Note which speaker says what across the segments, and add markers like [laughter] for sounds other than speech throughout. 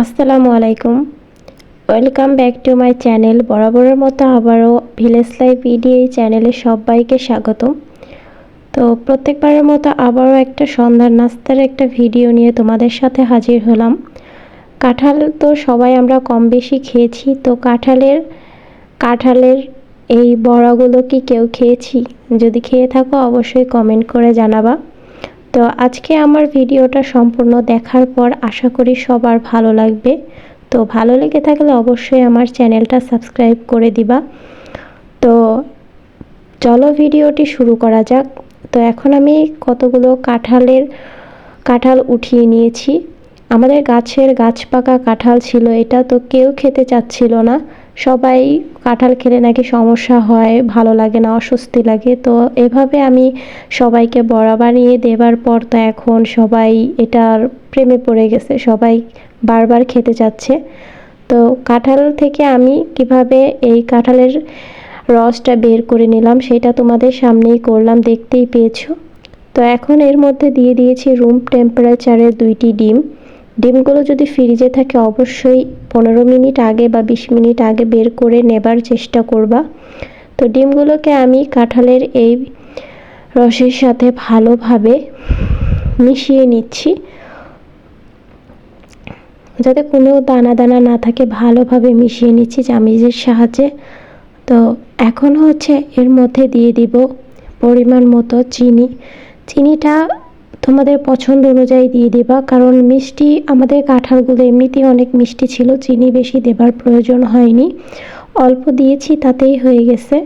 Speaker 1: আসসালামু আলাইকুম। Welcome back to my channel বরাবরের মতো আবারও ভিলেজ লাইফ ভিডিও এই চ্যানেলে সবাইকে স্বাগতম। তো প্রত্যেকবারের মতো আবারও একটা সন্ধ্যার নাস্তার একটা ভিডিও নিয়ে তোমাদের সাথে হাজির হলাম। কাঁঠাল তো সবাই আমরা কম বেশি খেয়েছি। তো কাঁঠালের কাঁঠালের এই বড়াগুলো কি কেউ খেয়েছি? যদি খেয়ে থাকো অবশ্যই কমেন্ট করে জানাবা। তো আজকে আমার ভিডিওটা সম্পূর্ণ দেখার পর আশা করি সবার ভালো লাগবে। তো ভালো লেগে থাকলে অবশ্যই আমার চ্যানেলটা সাবস্ক্রাইব করে দিবা। তো চলো ভিডিওটি শুরু করা যাক। তো এখন আমি কতগুলো কাঁঠালের কাঁঠাল উঠিয়ে নিয়েছি। আমাদের গাছের গাছ পাকা কাঁঠাল ছিল, এটা তো কেউ খেতে চাচ্ছিল না। সবাই কাঁঠাল খেলে নাকি সমস্যা হয়, ভালো লাগে না, অস্বস্তি লাগে। তো এভাবে আমি সবাইকে বড়া বানিয়ে দেবার পর তো এখন সবাই এটার প্রেমে পড়ে গেছে, সবাই বারবার খেতে চাচ্ছে। তো কাঁঠাল থেকে আমি কীভাবে এই কাঁঠালের রসটা বের করে নিলাম সেটা তোমাদের সামনেই করলাম, দেখতেই পেয়েছ। তো এখন এর মধ্যে দিয়ে দিয়েছি রুম টেম্পারেচারের দুইটি ডিম। ডিমগুলো যদি ফ্রিজে থাকে, অবশ্যই পনেরো মিনিট আগে বা বিশ মিনিট আগে বের করে নেবার চেষ্টা করবা। তো ডিমগুলোকে আমি কাঁঠালের এই রসের সাথে ভালোভাবে মিশিয়ে নিচ্ছি। যাতে কোনো দানা দানা না থাকে, ভালোভাবে মিশিয়ে নিচ্ছি চামিজের সাহায্যে। তো এখন হচ্ছে এর মধ্যে দিয়ে দিব পরিমাণ মতো চিনি। চিনিটা তোমাদের পছন্দ অনুযায়ী দিয়ে দেবা, কারণ মিষ্টি আমাদের কাঁঠালগুলো এমনিতেই অনেক মিষ্টি ছিল, চিনি বেশি দেবার প্রয়োজন হয়নি। অল্প দিয়েছি, তাতেই হয়ে গেছে।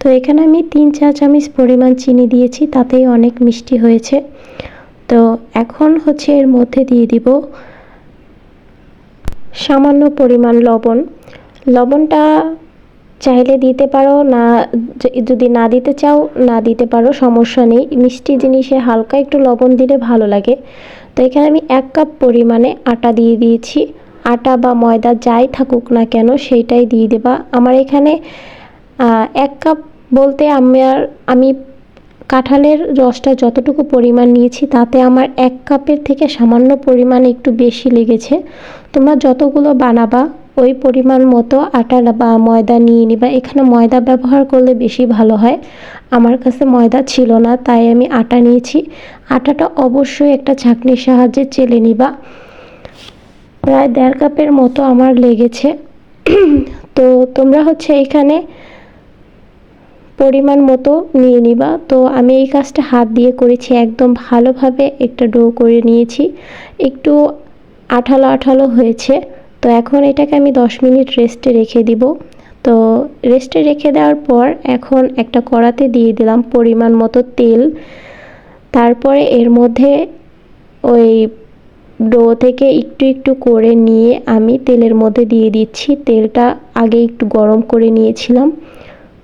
Speaker 1: তো এখানে আমি তিন চা চামচ পরিমাণ চিনি দিয়েছি, তাতেই অনেক মিষ্টি হয়েছে। তো এখন হচ্ছে এর মধ্যে দিয়ে দিব সামান্য পরিমাণ লবণ। লবণটা চাইলে দিতে পারো, না যদি না দিতে চাও, না দিতে পারো, সমস্যা নেই। মিষ্টি জিনিসে হালকা একটু লবণ দিলে ভালো লাগে। তো এখানে আমি এক কাপ পরিমাণে আটা দিয়ে দিয়েছি। আটা বা ময়দা যাই থাকুক না কেন, সেইটাই দিয়ে দেবা। আমার এখানে এক কাপ বলতে আমার, আমি কাঁঠালের রসটা যতটুকু পরিমাণ নিয়েছি, তাতে আমার এক কাপের থেকে সামান্য পরিমাণ একটু বেশি লেগেছে। তোমরা যতগুলো বানাবা ওই পরিমাণ মতো আটা বা ময়দা নিয়ে নিবা। এখানে ময়দা ব্যবহার করলে বেশি ভালো হয়। আমার কাছে ময়দা ছিল না, তাই আমি আটা নিয়েছি। আটাটা অবশ্যই একটা ছাঁকনির সাহায্যে চেলে নিবা। প্রায় দেড় কাপের মতো আমার লেগেছে। [clears throat] তো তোমরা হচ্ছে এখানে পরিমাণ মতো নিয়ে নিবা। তো আমি এই কাজটা হাত দিয়ে করেছি, একদম ভালোভাবে একটা ডো করে নিয়েছি। একটু আঠালো আঠালো হয়েছে। তো এখন এটাকে আমি দশ মিনিট রেস্টে রেখে দিব। তো রেস্টে রেখে দেওয়ার পর এখন একটা কড়াতে দিয়ে দিলাম পরিমাণ মতো তেল। তারপরে এর মধ্যে ওই ডো থেকে একটু একটু করে নিয়ে আমি তেলের মধ্যে দিয়ে দিচ্ছি। তেলটা আগে একটু গরম করে নিয়েছিলাম।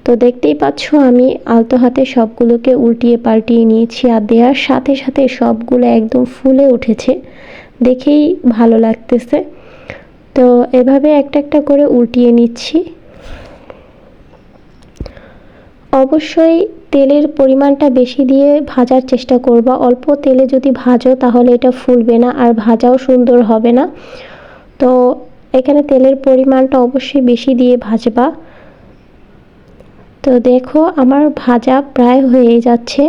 Speaker 1: তো দেখতেই পাচ্ছ আমি আলতো হাতে সবগুলোকে উল্টিয়ে পাল্টিয়ে নিয়েছি আর দেওয়ার সাথে সাথে সবগুলো একদম ফুলে উঠেছে। দেখেই ভালো লাগতেছে। তো এভাবে একটা একটা করে উল্টিয়ে নিচ্ছি। অবশ্যই তেলের পরিমাণটা বেশি দিয়ে ভাজার চেষ্টা করবা। অল্প তেলে যদি ভাজো তাহলে এটা ফুলবে না আর ভাজাও সুন্দর হবে না। তো এখানে তেলের পরিমাণটা অবশ্যই বেশি দিয়ে ভাজবা। তো দেখো আমার ভাজা প্রায় হয়ে যাচ্ছে।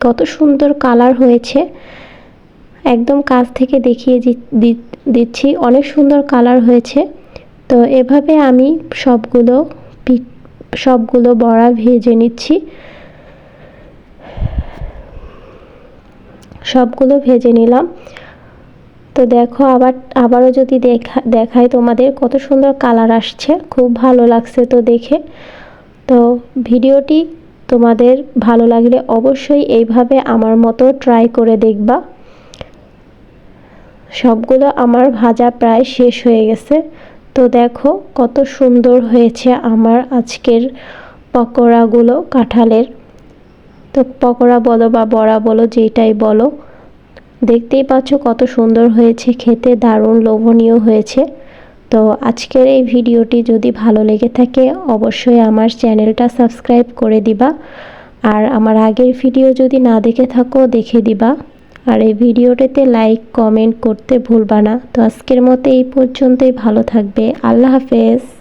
Speaker 1: কত সুন্দর কালার হয়েছে। একদম কাছ থেকে দেখিয়ে দিচ্ছি। অনেক সুন্দর কালার হয়েছে। তো এভাবে আমি সবগুলো সবগুলো বড়া ভেজে নিচ্ছি। সবগুলো ভেজে নিলাম। তো দেখো, আবার, আবারও যদি দেখা দেখায় তোমাদের, কত সুন্দর কালার আসছে। খুব ভালো লাগছে তো দেখে। তো ভিডিওটি তোমাদের ভালো লাগলে অবশ্যই এইভাবে আমার মতো ট্রাই করে দেখবা। সবগুলো আমার ভাজা প্রায় শেষ হয়ে গেছে। তো দেখো কত সুন্দর হয়েছে আমার আজকের পকোড়াগুলো কাঁঠালের। তো পকোড়া বলো বা বড়া বলো যেটাই বলো, দেখতেই পাচ্ছ কত সুন্দর হয়েছে, খেতে দারুণ লোভনীয় হয়েছে। তো আজকের এই ভিডিওটি যদি ভালো লেগে থাকে, অবশ্যই আমার চ্যানেলটা সাবস্ক্রাইব করে দিবা। আর আমার আগের ভিডিও যদি না দেখে থাকো, দেখে দিবা। আর এই ভিডিওটাতে লাইক, কমেন্ট করতে ভুলবা না। তো আজকের মতো এই পর্যন্তই। ভালো থাকবে। আল্লাহ হাফেজ।